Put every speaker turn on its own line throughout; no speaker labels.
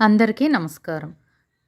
అందరికీ నమస్కారం.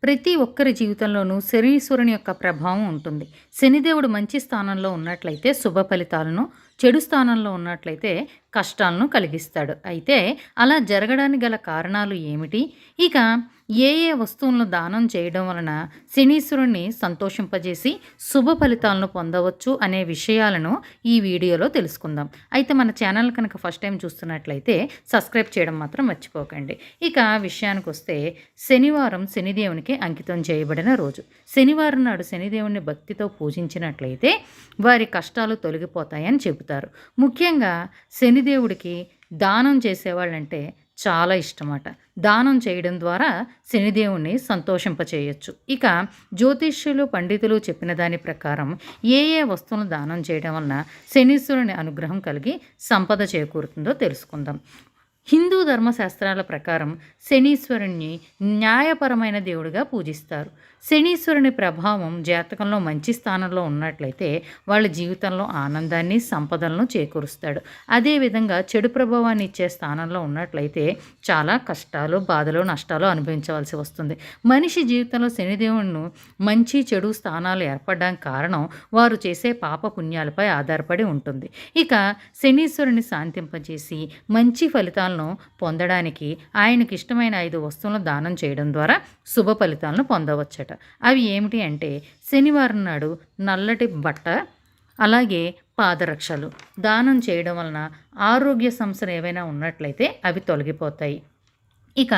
ప్రతి ఒక్కరి జీవితంలోనూ శనీశ్వరుని యొక్క ప్రభావం ఉంటుంది. శనిదేవుడు మంచి స్థానంలో ఉన్నట్లయితే శుభ ఫలితాలను చెడు స్థానంలో ఉన్నట్లయితే కష్టాలను కలిగిస్తాడు. అయితే అలా జరగడానికి గల కారణాలు ఏమిటి? ఇక ఏ ఏ వస్తువులను దానం చేయడం వలన శనీశ్వరుణ్ణి సంతోషింపజేసి శుభ ఫలితాలను పొందవచ్చు అనే విషయాలను ఈ వీడియోలో తెలుసుకుందాం. అయితే మన ఛానల్ కనుక ఫస్ట్ టైం చూస్తున్నట్లయితే సబ్స్క్రైబ్ చేయడం మాత్రం మర్చిపోకండి. ఇక విషయానికి వస్తే శనివారం శనిదేవునికి అంకితం చేయబడిన రోజు. శనివారం నాడు శనిదేవుని భక్తితో పూజించినట్లయితే వారి కష్టాలు తొలగిపోతాయని చెబుతారు. ముఖ్యంగా శని శనిదేవుడికి దానం చేసేవాళ్ళంటే చాలా ఇష్టమట. దానం చేయడం ద్వారా శనిదేవుణ్ణి సంతోషింపచేయచ్చు. ఇక జ్యోతిష్యులు పండితులు చెప్పిన దాని ప్రకారం ఏ ఏ వస్తువులను దానం చేయడం వలన శనీశ్వరుని అనుగ్రహం కలిగి సంపద చేకూరుతుందో తెలుసుకుందాం. హిందూ ధర్మశాస్త్రాల ప్రకారం శనీశ్వరుణ్ణి న్యాయపరమైన దేవుడిగా పూజిస్తారు. శనీశ్వరుని ప్రభావం జాతకంలో మంచి స్థానంలో ఉన్నట్లయితే వాళ్ళ జీవితంలో ఆనందాన్ని సంపదలను చేకూరుస్తాడు. అదేవిధంగా చెడు ప్రభావాన్ని ఇచ్చే స్థానంలో ఉన్నట్లయితే చాలా కష్టాలు బాధలు నష్టాలు అనుభవించవలసి వస్తుంది. మనిషి జీవితంలో శనిదేవుని మంచి చెడు స్థానాలు ఏర్పడడానికి కారణం వారు చేసే పాప పుణ్యాలపై ఆధారపడి ఉంటుంది. ఇక శనీశ్వరుని శాంతింపజేసి మంచి ఫలితాలను పొందడానికి ఆయనకి ఇష్టమైన ఐదు వస్తువులను దానం చేయడం ద్వారా శుభ ఫలితాలను పొందవచ్చట. అవి ఏమిటి అంటే శనివారం నాడు నల్లటి బట్ట అలాగే పాదరక్షలు. దానం చేయడం వలన ఆరోగ్య సమస్యలు ఏవైనా ఉన్నట్లయితే అవి తొలగిపోతాయి. ఇక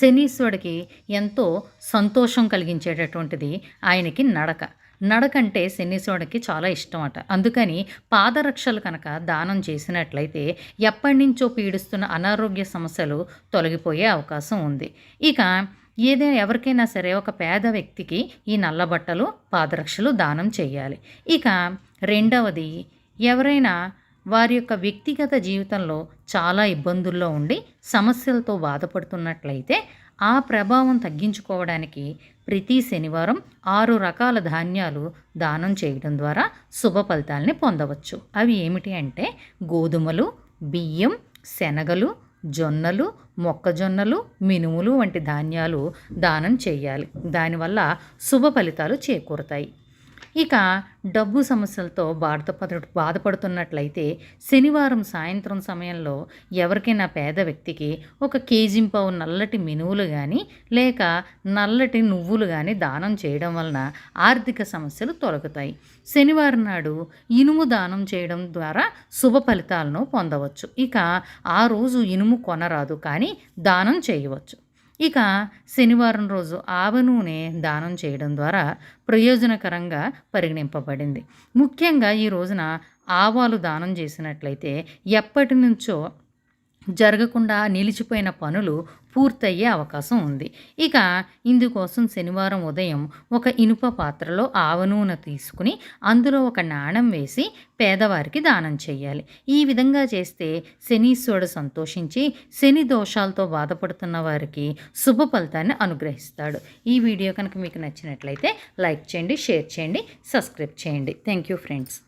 శనీశ్వరుడికి ఎంతో సంతోషం కలిగించేటటువంటిది ఆయనకి నడక. నడకంటే శనీశ్వరుడికి చాలా ఇష్టం అట అందుకని పాదరక్షలు కనుక దానం చేసినట్లయితే ఎప్పటి నుంచో పీడిస్తున్న అనారోగ్య సమస్యలు తొలగిపోయే అవకాశం ఉంది. ఇక ఏదైనా ఎవరికైనా సరే ఒక పేద వ్యక్తికి ఈ నల్ల బట్టలు పాదరక్షలు దానం చేయాలి. ఇక రెండవది ఎవరైనా వారి యొక్క వ్యక్తిగత జీవితంలో చాలా ఇబ్బందుల్లో ఉండి సమస్యలతో బాధపడుతున్నట్లయితే ఆ ప్రభావం తగ్గించుకోవడానికి ప్రతి శనివారం ఆరు రకాల ధాన్యాలు దానం చేయడం ద్వారా శుభ ఫలితాలని పొందవచ్చు. అవి ఏమిటి అంటే గోధుమలు బియ్యం శనగలు జొన్నలు మొక్కజొన్నలు మినుములు వంటి ధాన్యాలు దానం చేయాలి. దానివల్ల శుభ ఫలితాలు చేకూరుతాయి. ఇక డబ్బు సమస్యలతో బాధపడు బాధపడుతున్నట్లయితే శనివారం సాయంత్రం సమయంలో ఎవరికైనా పేద వ్యక్తికి ఒక కేజింపావు నల్లటి మినువులు కానీ లేక నల్లటి నువ్వులు కానీ దానం చేయడం వలన ఆర్థిక సమస్యలు తొలగుతాయి. శనివారం నాడు ఇనుము దానం చేయడం ద్వారా శుభ ఫలితాలను పొందవచ్చు. ఇక ఆ రోజు ఇనుము కొనరాదు కానీ దానం చేయవచ్చు. ఇక శనివారం రోజు ఆవ నూనె దానం చేయడం ద్వారా ప్రయోజనకరంగా పరిగణింపబడింది. ముఖ్యంగా ఈ రోజున ఆవాలు దానం చేసినట్లయితే ఎప్పటి నుంచో జరగకుండా నిలిచిపోయిన పనులు పూర్తయ్యే అవకాశం ఉంది. ఇక ఇందుకోసం శనివారం ఉదయం ఒక ఇనుప పాత్రలో ఆవ నూనె తీసుకుని అందులో ఒక నాణం వేసి పేదవారికి దానం చేయాలి. ఈ విధంగా చేస్తే శనీశ్వరుడు సంతోషించి శని దోషాలతో బాధపడుతున్న వారికి శుభ ఫలితాన్ని అనుగ్రహిస్తాడు. ఈ వీడియో కనుక మీకు నచ్చినట్లయితే లైక్ చేయండి షేర్ చేయండి సబ్స్క్రైబ్ చేయండి. Thank you friends.